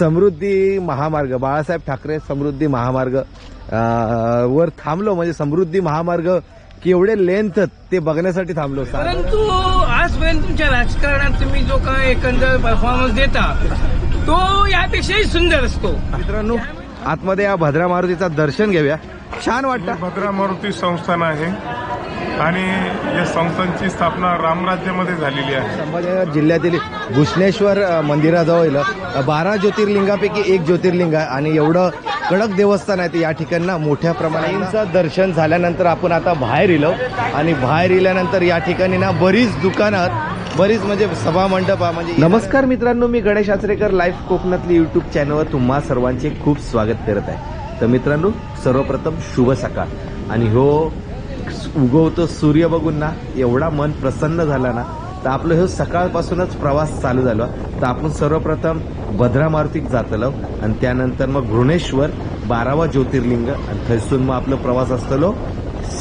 समृद्धी महामार्ग बाळासाहेब ठाकरे समृद्धी महामार्ग वर थांबलो म्हणजे समृद्धी महामार्ग केवढे लेंथ ते बघण्यासाठी थांबलो. परंतु आजपर्यंत तुमच्या राजकारणात तुम्ही जो काय एकंदर परफॉर्मन्स देता तो यापेक्षाही सुंदर असतो. मित्रांनो आतमध्ये या भद्रा मारुतीचा दर्शन घेऊया. छान वाटतं. भद्रा मारुती संस्थान आहे. आणि या संस्थांची स्थापना रामराज्यामध्ये झालेली आहे. संभाजीनगर जिल्ह्यातील घुष्णेश्वर मंदिराजवळ बारा ज्योतिर्लिंगापैकी एक ज्योतिर्लिंग आहे आणि एवढं कडक देवस्थान आहे ते या ठिकाणी मोठ्या प्रमाणात दर्शन झाल्यानंतर आपण आता बाहेर इलो आणि बाहेर इल्यानंतर या ठिकाणी ना बरीच दुकानं आहेत. बरीच म्हणजे सभा मंडप आहे. म्हणजे नमस्कार मित्रांनो मी गणेश आचरेकर लाईव्ह कोकणातली युट्यूब चॅनलवर तुम्हा सर्वांचे खूप स्वागत करत आहे. तर मित्रांनो सर्वप्रथम शुभ सकाळ. आणि हो उगवतो सूर्य बघून ना एवढा मन प्रसन्न झाला ना तर आपलं हे सकाळपासूनच प्रवास चालू झाला. तर आपण सर्वप्रथम भद्रा मारुतीक जातलो आणि त्यानंतर मग घृणेश्वर बारावा ज्योतिर्लिंग आणि थंयसून मग आपला प्रवास असतलो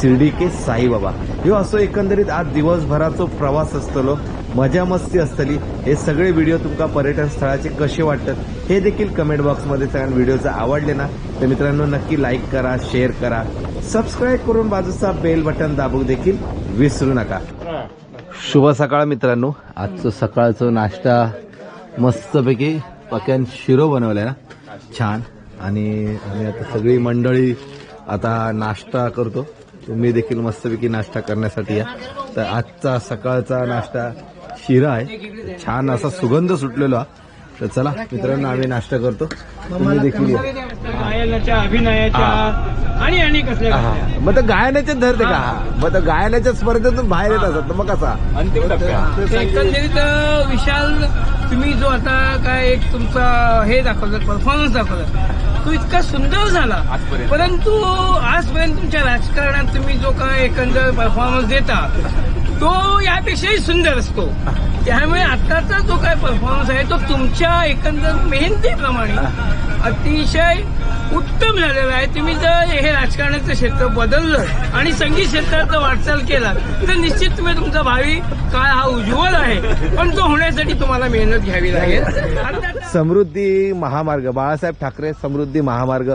शिर्डी के साईबाबा. ह्यो असो एकंदरीत आज दिवसभराचो प्रवास असतलो. मजा मस्ती असतली. हे सगळे व्हिडिओ तुमका पर्यटन स्थळाचे कसे वाटतात? हे देखील कमेंट बॉक्समध्ये सांगा व्हिडिओ जर आवडले ना तर मित्रांनो नक्की लाईक करा शेअर करा. सबस्क्राईब करून बाजूचा बेल बटन दाबू देखील विसरू नका. शुभ सकाळ मित्रांनो. आजचं सकाळचं नाश्ता मस्तपैकी पक्यान शिरो बनवलाय ना. छान. आणि आम्ही आता सगळी मंडळी आता नाश्ता करतो. तुम्ही देखील मस्तपैकी नाश्ता करण्यासाठी या. तर आजचा सकाळचा नाश्ता शिरा आहे. छान असा सुगंध सुटलेला. तर चला मित्रांनो आम्ही नाश्ता करतो. तुम्ही देखील अभिनयाच्या आणि आणि कसल्या हा. कसल्या. मग तर गायनाच्याच धरते का? मग तर गायनाच्या स्पर्धेतून बाहेर येत असत तर मग कसा? एकंदरीत विशाल तुम्ही जो आता काय एक तुमचा हे दाखवलं परफॉर्मन्स दाखवला तो इतका सुंदर झाला. परंतु आजपर्यंत तुमच्या राजकारणात तुम्ही जो काय एकंदर परफॉर्मन्स देता तो यापेक्षाही सुंदर असतो. त्यामुळे आताचा जो काय परफॉर्मन्स आहे तो तुमच्या एकंदर मेहनतीप्रमाणे अतिशय उत्तम झालेला आहे. तुम्ही जर हे राजकारणाचं क्षेत्र बदललं आणि संगीत क्षेत्रात जर वाटचाल केला तर निश्चित तुम्ही तुमचा भावी काळ हा उज्ज्वल आहे. पण तो होण्यासाठी तुम्हाला मेहनत घ्यावी लागेल. समृद्धी महामार्ग बाळासाहेब ठाकरे समृद्धी महामार्ग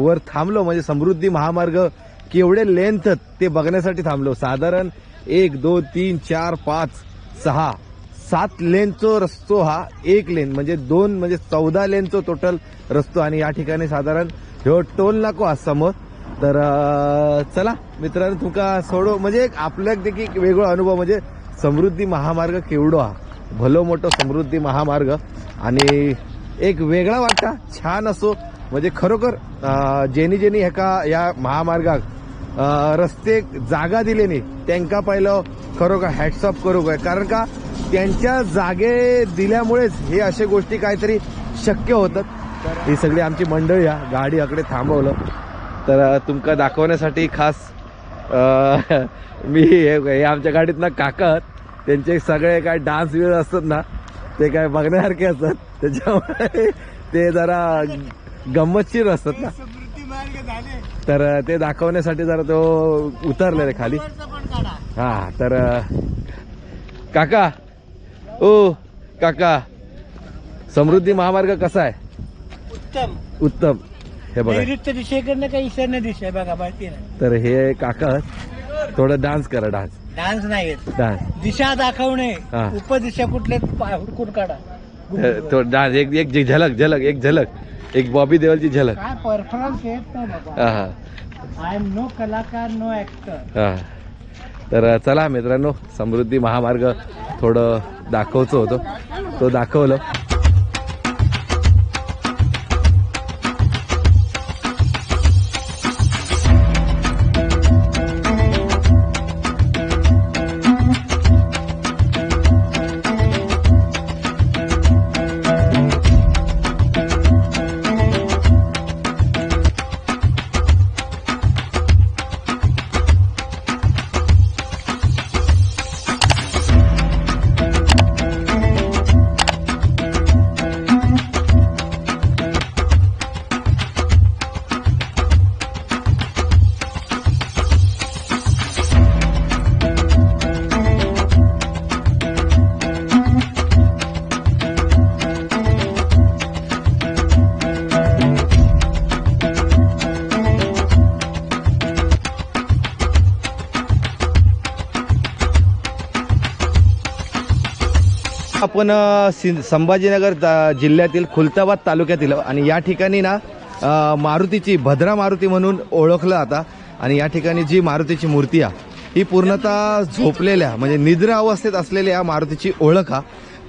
वर थांबलो म्हणजे समृद्धी महामार्ग केवढे लेंथ ते बघण्यासाठी थांबलो. साधारण एक दोन तीन चार पाच सहा. सात लेनचो रस्तो हा एक लेन म्हणजे दोन म्हणजे चौदा लेनचो टोटल रस्तो. आणि या ठिकाणी साधारण ह्यो टोल नाको आज समोर. तर चला मित्रांनो तुमका सोडो. म्हणजे एक आपल्याक देखील एक वेगळा अनुभव म्हणजे समृद्धी महामार्ग केवढो हा. भलो मोठो समृद्धी महामार्ग. आणि एक वेगळा वाटता छान असो. म्हणजे खरोखर जेनी जेनी ह्याका या महामार्गाक रस्ते जागा दिले नाही. त्यांका पहिलं खरोखर हॅट्सअप करू काय कारण का त्यांच्या जागे दिल्यामुळेच हे अशा गोष्टी काहीतरी शक्य होतात. ही सगळी आमची मंडळी हा गाडी अकडे थांबवलं. तर तुमका दाखवण्यासाठी खास मी हे आमच्या गाडीत ना काका त्यांचे सगळे काय डान्स वेळ असतात ना ते काय बघण्यासारखे असतात. त्याच्यामुळे ते जरा गंमतशीर असतात ना. तर ते दाखवण्यासाठी जरा तो उतरलेले खाली. हा तर काका ओ काका समृद्धी महामार्ग कसा आहे? उत्तम. उत्तम. हे बघा. नैऋत्य दिशेकडनं काही ईशान्य दिशा बघा माहिती तर हे काका. थोडं डान्स करा डान्स. डान्स नाही डान्स. दिशा दाखवणे. हा. उपदिशा कुठले हुडकून काढा. तो डान्स एक एक झलक झलक एक झलक. एक बॉबी देवलची झलक. काय परफॉर्मन्स येत नाही बाबा हा आय एम नो कलाकार नो ऍक्टर हा. तर चला मित्रांनो समृद्धी महामार्ग थोडं दाखवतो होतो. तो दाखवलं. आपण सि- संभाजीनगर जिल्ह्यातील खुलताबाद तालुक्यातील आणि या ठिकाणी ना मारुतीची भद्रा मारुती म्हणून ओळखलं आता. आणि या ठिकाणी जी मारुतीची मूर्ती आहे ही पूर्णतः झोपलेल्या म्हणजे निद्रा अवस्थेत असलेल्या या मारुतीची ओळख हा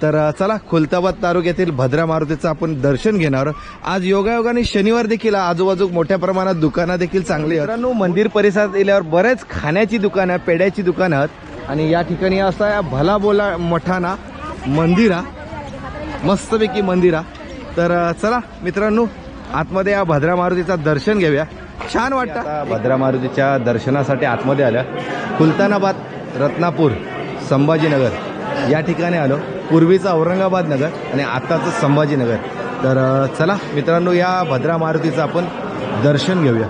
तर चला खुलताबाद तालुक्यातील भद्रा मारुतीचं आपण दर्शन घेणार. आज योगायोगाने शनिवार देखील आजूबाजूक आजूबाजू मोठ्या प्रमाणात दुकानं देखील चांगली आहेत. मित्रांनो मंदिर परिसरात गेल्यावर बरेच खाण्याची दुकानं पेड्याची दुकानं आहेत. आणि या ठिकाणी असा या भला बोला मठाना मंदिरा. मस्तपैकी मंदिरा. तर चला मित्रांनो आतमध्ये या भद्रा मारुतीचं दर्शन घेऊया. छान वाटतं. भद्रा मारुतीच्या दर्शनासाठी आतमध्ये आल्या. सुलतानाबाद रत्नापूर संभाजीनगर. या ठिकाणी आलो. पूर्वीचं औरंगाबाद नगर आणि आत्ताचं संभाजीनगर. तर चला मित्रांनो या भद्रा मारुतीचं आपण दर्शन घेऊया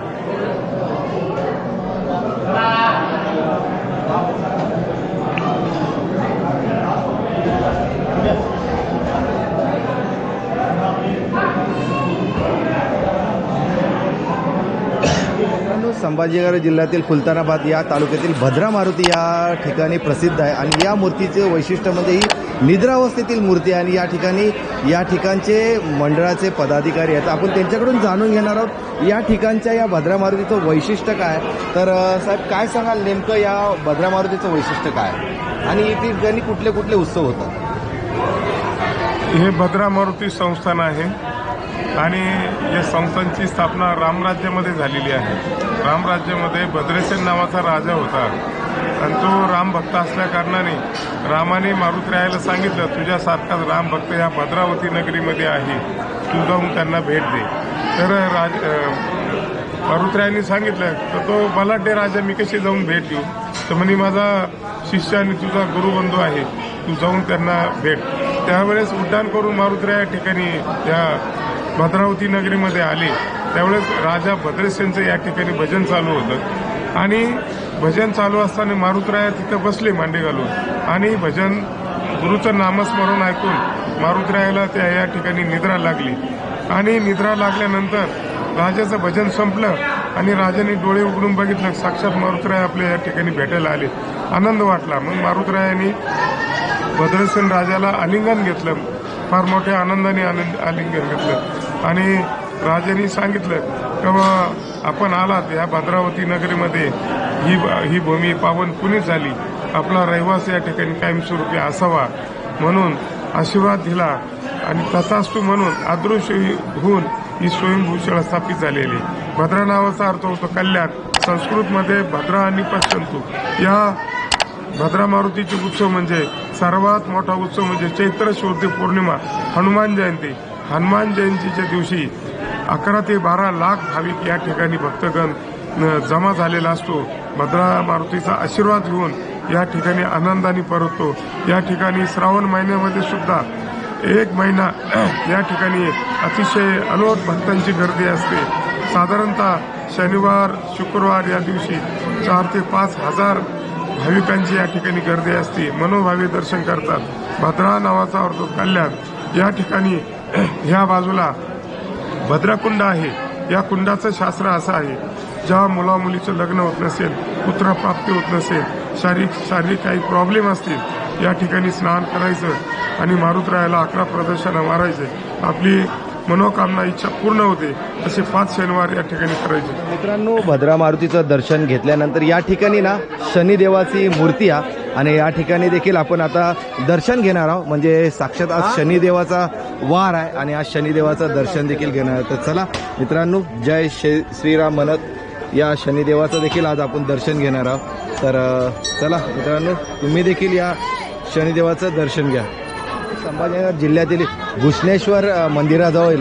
मित्रांनो, संभाजीनगर जिल्ह्यातील फुलतानाबाद या तालुक्यातील भद्रा मारुती या ठिकाणी प्रसिद्ध आहे. आणि या मूर्तीचे वैशिष्ट्य म्हणजे ही निद्रावस्थेतील मूर्ती आहे. आणि या ठिकाणी या ठिकाणचे मंडळाचे पदाधिकारी आहेत. आपण त्यांच्याकडून जाणून घेणार आहोत या ठिकाणच्या या भद्रा मारुतीचं वैशिष्ट्य काय तर साहेब काय सांगाल नेमकं या भद्रा मारुतीचं वैशिष्ट्य काय आणि इथे ठिकाणी कुठले कुठले उत्सव होतात? हे भद्रा मारुती संस्थान आहे. आणि या संस्थांची स्थापना रामराज्यामध्ये झालेली आहे. रामराज्यामध्ये भद्रेसेन नावाचा राजा होता. आणि तो रामभक्त असल्याकारणाने असल्या कारणाने रामाने मारुतरायाला सांगितलं तुझ्यासारखाच रामभक्त ह्या भद्रावती नगरीमध्ये आहे. तू जाऊन त्यांना भेट दे. तर राज अं, मारुतरायांनी सांगितलं तर तो बलाढ्य राजा मी कशी जाऊन भेट देऊ? तर म्हणे माझा शिष्य आणि तुझा गुरुबंधू आहे. तू जाऊन त्यांना भेट. त्यावेळेस उड्डाण करून मारुतराया ठिकाणी त्या भद्रावती नगरीमध्ये आले त्यावेळेस राजा भद्रेसेनचं या ठिकाणी भजन चालू होतं. आणि भजन चालू असताना मारुतराया तिथं बसले मांडे घालून. आणि भजन गुरुचं नामस्मरण ऐकून मारुतरायाला त्या या ठिकाणी निद्रा लागली. आणि निद्रा लागल्यानंतर राजाचं भजन संपलं आणि राजाने डोळे उघडून बघितलं साक्षात मारुतराय आपल्या या ठिकाणी भेटायला आले. आनंद वाटला. मग मारुतरायाने भद्रसेन राजाला आलिंगन घेतलं. फार मोठ्या आनंदाने आनंद आलिंगन घेतलं. आणि राजांनी सांगितलं की आपण आलात या भद्रावती नगरीमध्ये. ही ही भूमी पावन कुणीच झाली. आपला रहिवास या ठिकाणी कायमस्वरूपी असावा. म्हणून आशीर्वाद दिला आणि तथास्तू म्हणून अदृश्य होऊन ही स्वयंभूषण स्थापित झालेली. भद्रा नावाचा अर्थ होतो कल्याण. संस्कृतमध्ये भद्रा आणि पश्चंतू या भद्रा मारुतीचे उत्सव म्हणजे सर्वात मोठा उत्सव म्हणजे चैत्र शोधी पौर्णिमा हनुमान जयंती. हनुमान जयंतीच्या दिवशी अकरा ते बारा लाख भाविक या ठिकाणी भक्तगण जमा झालेला असतो. भद्रा मारुतीचा आशीर्वाद घेऊन या ठिकाणी आनंदाने परततो. या ठिकाणी श्रावण महिन्यामध्ये सुद्धा एक महिना या ठिकाणी अतिशय अलोट भक्तांची गर्दी असते. साधारणतः शनिवार शुक्रवार या दिवशी चार ते पाच हजार भाविकांची या ठिकाणी गर्दी असते. मनोभावी दर्शन करतात. भद्रा नावाचा अर्थ कल्याण या ठिकाणी ह्या बाजूला भद्राकुंड आहे. या कुंडाचं शास्त्र असं आहे. जेव्हा मुला मुलीचं लग्न होत नसेल पुत्रप्राप्ती होत नसेल शारीरिक शारीरिक काही प्रॉब्लेम असतील या ठिकाणी स्नान करायचं आणि मारुतरायाला अकरा प्रदर्शनं मारायचे. आपली मनोकामना इच्छा पूर्ण होते. असे पाच शनिवार या ठिकाणी करायचे. मित्रांनो भद्रा मारुतीचं दर्शन घेतल्यानंतर या ठिकाणी ना शनिदेवाची मूर्ती आहे आणि या ठिकाणी देखील आपण आता दर्शन घेणार आहोत. म्हणजे साक्षात आज शनिदेवाचा वार आहे आणि आज शनिदेवाचं दर्शन देखील घेणार आहोत. तर चला मित्रांनो जय श्री श्रीराम म्हणत या शनिदेवाचं देखील आज आपण दर्शन घेणार आहोत. तर अ, चला मित्रांनो तुम्ही देखील या शनिदेवाचं दर्शन घ्या. संभाजीनगर जिल्ह्यातील घुष्णेश्वर मंदिराजवळ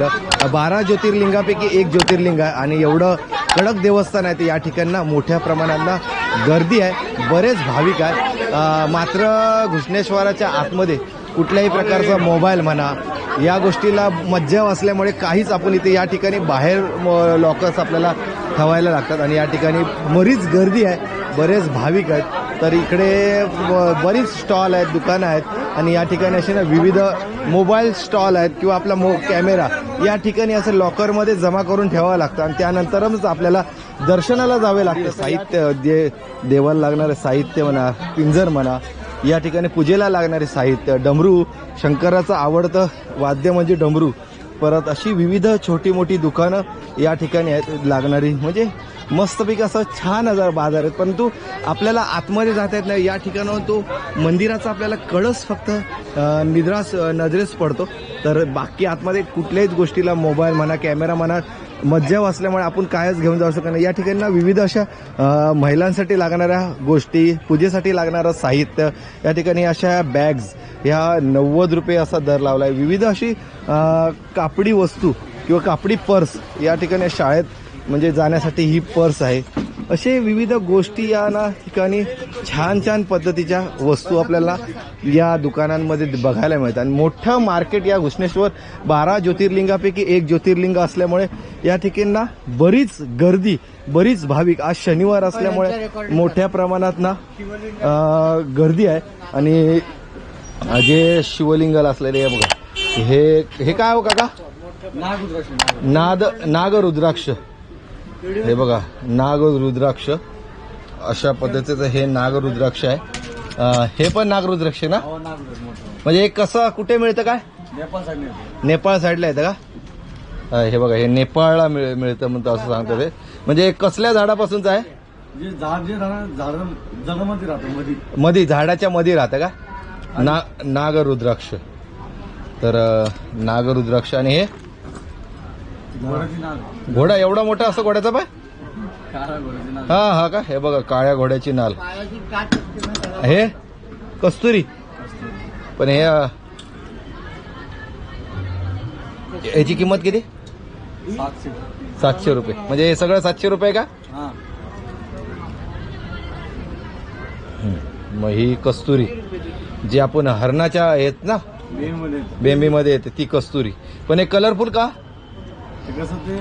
बारा ज्योतिर्लिंगापैकी एक ज्योतिर्लिंग आहे आणि एवढं कडक देवस्थान आहे ते या ठिकाणना मोठ्या प्रमाणात गर्दी आहे. बरेच भाविक आहे मात्र घुष्णेश्वराच्या आतमध्ये कुठल्याही प्रकारचा मोबाईल म्हणा या गोष्टीला मज्जाव असल्यामुळे काहीच आपण इथे या ठिकाणी बाहेर लॉकर्स आपल्याला ठेवायला लागतात आणि या ठिकाणी बरीच गर्दी आहे. बरेच भाविक आहेत. तर इकडे ब- बरीच स्टॉल आहेत दुकानं आहेत. आणि या ठिकाणी असे ना विविध मोबाईल स्टॉल आहेत किंवा आपला मो कॅमेरा या ठिकाणी असं लॉकरमध्ये जमा करून ठेवावं लागतं. आणि त्यानंतरच आपल्याला दर्शनाला जावे लागतं. साहित्य जे देवाला लागणारं साहित्य म्हणा पिंजर म्हणा या ठिकाणी पूजेला लागणारे साहित्य डमरू शंकराचं आवडतं वाद्य म्हणजे डमरू. परत अशी विविध छोटी मोठी दुकानं या ठिकाणी आहेत लागणारी. म्हणजे मस्तपैकी असं छान हजार बाजार आहेत. परंतु आपल्याला आतमध्ये जाता येत नाही. या ठिकाणावर तो मंदिराचा आपल्याला कळस फक्त निद्रास नजरेस पडतो. तर बाकी आतमध्ये कुठल्याच गोष्टीला मोबाईल म्हणा कॅमेरा म्हणा मज्जाव असल्यामुळे आपण कायच घेऊन जाऊ शकत नाही. या ठिकाणी ना विविध अशा महिलांसाठी लागणाऱ्या गोष्टी पूजेसाठी लागणारं साहित्य या ठिकाणी अशा बॅग्स ह्या नव्वद रुपये असा दर लावला आहे विविध अशी कापडी वस्तू किंवा कापडी पर्स या ठिकाणी शाळेत म्हणजे जाण्यासाठी ही पर्स आहे. असे विविध गोष्टी या ना ठिकाणी छान छान पद्धतीच्या वस्तू आपल्याला या दुकानांमध्ये बघायला मिळतात. आणि मोठं मार्केट या घुसणेश्वर बारा ज्योतिर्लिंगापैकी एक ज्योतिर्लिंग असल्यामुळे या ठिकाणी ना बरीच गर्दी बरीच भाविक आज शनिवार असल्यामुळे मोठ्या प्रमाणात ना गर्दी आहे. आणि जे शिवलिंगाला असलेले आहे बघा हे हे काय हो काका? नाद नागरुद्राक्ष. हे बघा नागरुद्राक्ष. अशा पद्धतीचं हे नागरुद्राक्ष आहे. हे पण नागरुद्राक्ष ना? म्हणजे हे कसं कुठे मिळतं काय? नेपाळ साईडला येतं का? हे बघा हे नेपाळला मिळ मिळतं म्हणतं असं सांगतं ते म्हणजे हे कसल्या झाडापासूनचं आहे? जे झाड जे राहणार झाड झाडामध्ये राहतं मध्ये मधी झाडाच्या मध्ये राहतं का? ना नागरुद्राक्ष. तर नागरुद्राक्ष आणि हे? घोडा एवढा मोठा असतो घोड्याचा पाय? हा हा का? हे बघा काळ्या घोड्याची नाल. हे? कस्तुरी. पण हे याची किंमत किती? सातशे. रुपये. म्हणजे हे सगळं सातशे रुपये का? मग ही कस्तुरी. जी आपण हरणाच्या आहेत ना? मध्ये बेंबीमध्ये येते ती कस्तुरी. पण हे कलरफुल का? ते कसं ते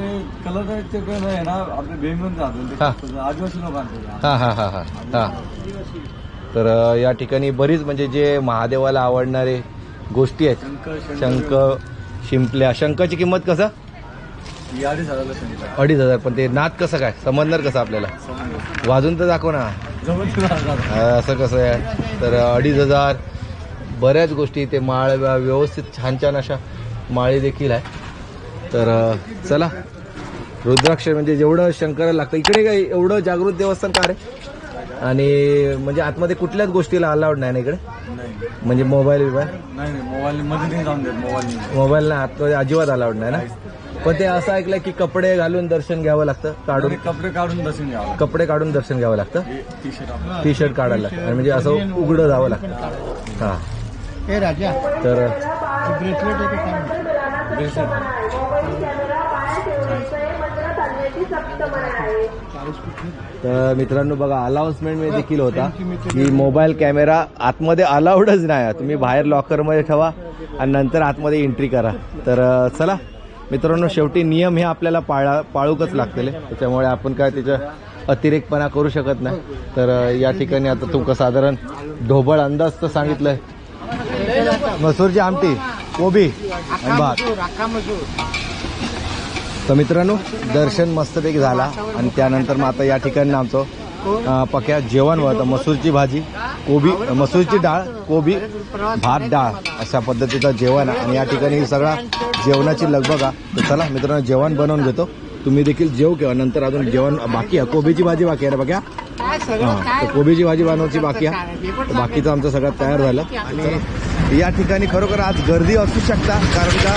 कलर ते कसं आहे ना बेंगून ते हा. कसं आदिवासी लोकांचं हा हा हा हा. हा. तर अ, या ठिकाणी बरीच म्हणजे जे महादेवाला आवडणारे गोष्टी आहेत. शंकर शंख शिंपल्या. शंखाची किंमत कसं? ही अडीच हजारला सांगितलं. अडीच हजार. पण ते नाद कसं काय? समजणार कसं आपल्याला? वाजून तर दाखव ना. अ, असं कसं आहे? तर अडीच हजार. बऱ्याच गोष्टी. ते माळ व्य- व्यवस्थित छान छान अशा माळी देखील आहे. तर चला. रुद्राक्ष म्हणजे जेवढं शंकराला लागतं. इकडे काय एवढं जागृत देवस्थान का रे? आणि म्हणजे आतमध्ये कुठल्याच गोष्टीला अलाउड नाही ना इकडे? नाही म्हणजे मोबाईल बिबाईल नाही नाही मोबाईल मध्ये नाही जाऊन देत मोबाईल मोबाईल ना आतमध्ये अजिबात अलाउड नाही ना? पण ते असं ऐकलं की कपडे घालून दर्शन घ्यावं लागतं काढून. कपडे काढून बसून घ्यावं कपडे काढून दर्शन घ्यावं लागतं. टी शर्ट आपलं. टी शर्ट काढायला लागतं. आणि म्हणजे असं उघडं जावं लागतं. हा. हे राजा. तर तर मित्रांनो बघा अनाउन्समेंटमध्ये देखील होता की मोबाईल कॅमेरा आतमध्ये अलाउडच नाही. आहे. तुम्ही बाहेर लॉकरमध्ये ठेवा आणि नंतर आतमध्ये एंट्री करा. तर चला. मित्रांनो शेवटी नियम हे आपल्याला पाळा पाळूकच लागतील त्याच्यामुळे आपण काय त्याच्या अतिरेकपणा करू शकत नाही. तर या ठिकाणी आता तुमका साधारण ढोबळ अंदाज तर सांगितलंय. मसूरची आमटी. कोबी आणि भात. तर मित्रांनो दर्शन मस्तपैकी झाला आणि त्यानंतर मग आता या ठिकाणी आमचं पक्या जेवण होतं मसूरची भाजी कोबी मसूरची डाळ कोबी भात डाळ अशा पद्धतीचं जेवण. आणि या ठिकाणी सगळा जेवणाची लगबग आहे. तर चला मित्रांनो जेवण बनवून घेतो. तुम्ही देखील जेव किंवा नंतर अजून जेवण बाकी आहे. कोबीची भाजी बाकी आहे ना बघा हा तर कोबीची भाजी बनवायची बाकी आहे. बाकीचं आमचं सगळं तयार झालं. आणि या ठिकाणी खरोखर आज गर्दी असू शकता कारण का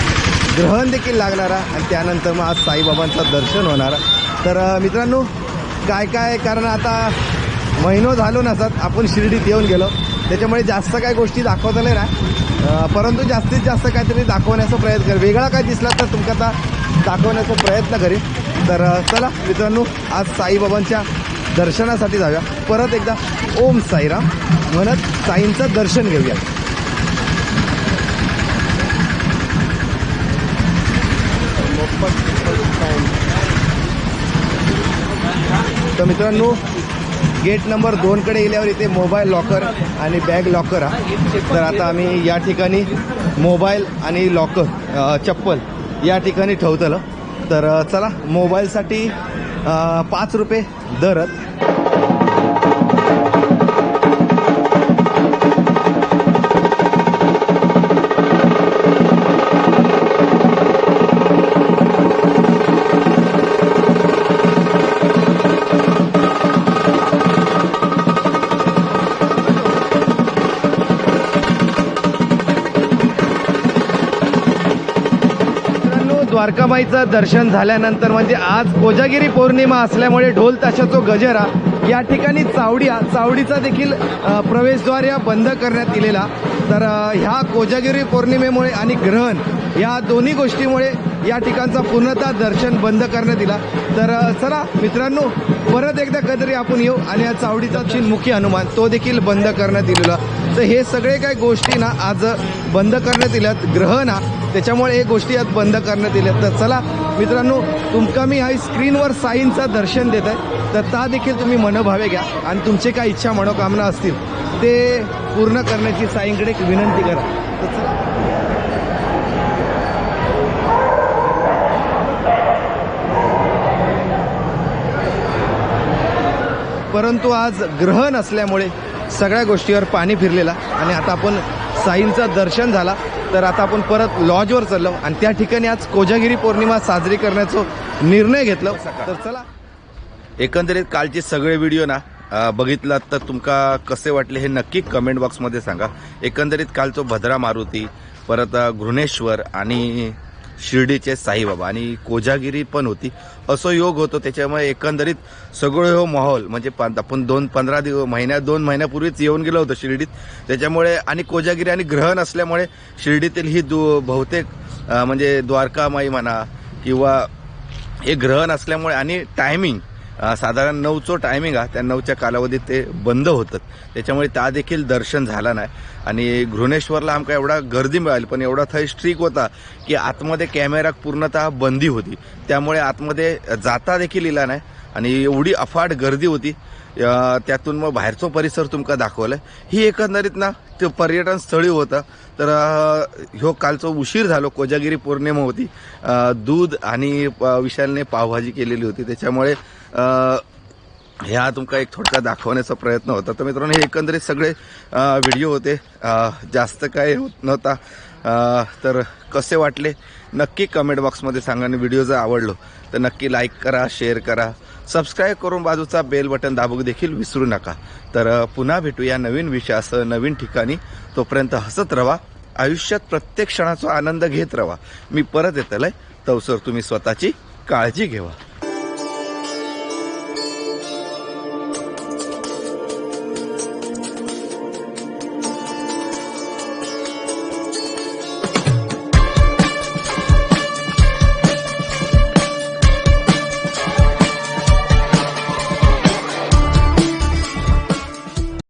ग्रहण देखील लागणारा आणि त्यानंतर मग आज साईबाबांचं दर्शन होणार. तर मित्रांनो काय काय कारण आता महिनो झालो नसत आपण शिर्डीत येऊन गेलो. त्याच्यामुळे जास्त काय गोष्टी दाखवता नाही ना परंतु जास्तीत जास्त काहीतरी दाखवण्याचा प्रयत्न कर वेगळा काय दिसला तर तुमका आता दाखवण्याचा प्रयत्न करीन. तर चला मित्रांनो आज साईबाबांच्या दर्शनासाठी जाऊया. परत एकदा ओम साईराम म्हणत साईंचं दर्शन घेऊया. तर मित्रांनो गेट नंबर दोनकडे गेल्यावर इथे मोबाईल लॉकर आणि बॅग लॉकर आहे तर आता आम्ही या ठिकाणी मोबाईल आणि लॉकर चप्पल या ठिकाणी ठेवतलं. तर चला मोबाईलसाठी पाच रुपये दर द्वारकामाईचं दर्शन झाल्यानंतर म्हणजे आज कोजागिरी पौर्णिमा असल्यामुळे ढोल ताशाचो गजरा या ठिकाणी चावडिया चावडीचा देखील प्रवेशद्वार या बंद करण्यात दिलेला. तर ह्या कोजागिरी पौर्णिमेमुळे आणि ग्रहण या दोन्ही गोष्टीमुळे या ठिकाणचा पूर्णतः दर्शन बंद करण्यात दिला. तर चला मित्रांनो परत एकदा कधीतरी आपण येऊ आणि या चावडीचा मुखी हनुमान तो देखील बंद करण्यात दिलेला. तर हे सगळे काही गोष्टी ना आज बंद करण्यात दिल्यात ग्रह ना त्याच्यामुळे हे गोष्टी आज बंद करण्यात दिल्यात तर चला मित्रांनो तुमका मी हा स्क्रीनवर साईंचं दर्शन देत आहे तर ता देखील तुम्ही मनोभावे घ्या आणि तुमचे काय इच्छा मनोकामना असतील ते पूर्ण करण्याची साईंकडे एक विनंती करा. तर परंतु आज ग्रहण असल्यामुळे सगळ्या गोष्टीवर पाणी फिरलेला आणि आता आपण साईंचं दर्शन झाला. तर आता आपण परत लॉजवर चाललो. आणि त्या ठिकाणी आज कोजागिरी पौर्णिमा साजरी करण्याचा निर्णय घेतला. तर चला. एकंदरीत कालचे सगळे व्हिडिओ ना बघितलात तर तुमका कसे वाटले हे नक्की कमेंट बॉक्समध्ये सांगा. एकंदरीत कालचो भद्रा मारुती परत घृणेश्वर आणि शिर्डीचे साईबाबा. आणि कोजागिरी पण होती. असं योग होतो. त्याच्यामुळे एकंदरीत सगळं हो माहोल म्हणजे आपण दोन पंधरा दिवस महिन्या दोन महिन्यापूर्वीच येऊन गेलो होतो शिर्डीत. त्याच्यामुळे आणि कोजागिरी आणि ग्रहण असल्यामुळे शिर्डीतील ही दु बहुतेक म्हणजे द्वारकामाई म्हणा किंवा हे ग्रहण असल्यामुळे आणि टायमिंग साधारण नऊचं टायमिंग हा त्या नऊच्या कालावधीत ते बंद होतं त्याच्यामुळे त्या देखील दर्शन झाला नाही. आणि घृणेश्वरला आमका एवढा गर्दी मिळाली पण एवढा थंय स्ट्रिक होता की आतमध्ये कॅमेरा पूर्णतः बंदी होती. त्यामुळे आतमध्ये जाता देखील इला नाही. आणि एवढी अफाट गर्दी होती. त्यातून मग बाहेरचा परिसर तुमका दाखवलाय. ही एकंदरीत ना ते पर्यटन स्थळी होतं. तर ह्यो कालचो उशीर झालो. कोजागिरी पौर्णिमा होती. दूध आणि अ, विशालने पावभाजी केलेली होती. त्याच्यामुळे ह्या तुमका एक थोडक्यात दाखवण्याचा प्रयत्न होता. तर मित्रांनो हे एकंदरीत सगळे व्हिडिओ होते. जास्त काय होत नव्हता. तर कसे वाटले? नक्की कमेंट बॉक्समध्ये सांगा आणि व्हिडिओ जर आवडलो तर नक्की लाईक करा शेअर करा. सबस्क्राईब करून बाजूचा बेल बटन दाबू देखील विसरू नका. तर पुन्हा पुन्हा भेटूया नवीन विषयासह नवीन ठिकाणी. तोपर्यंत हसत रवा. आयुष्यात प्रत्येक क्षणाचा आनंद घेत रवा. मी परत येतलंय. तवसर तुम्ही स्वतःची काळजी घेवा.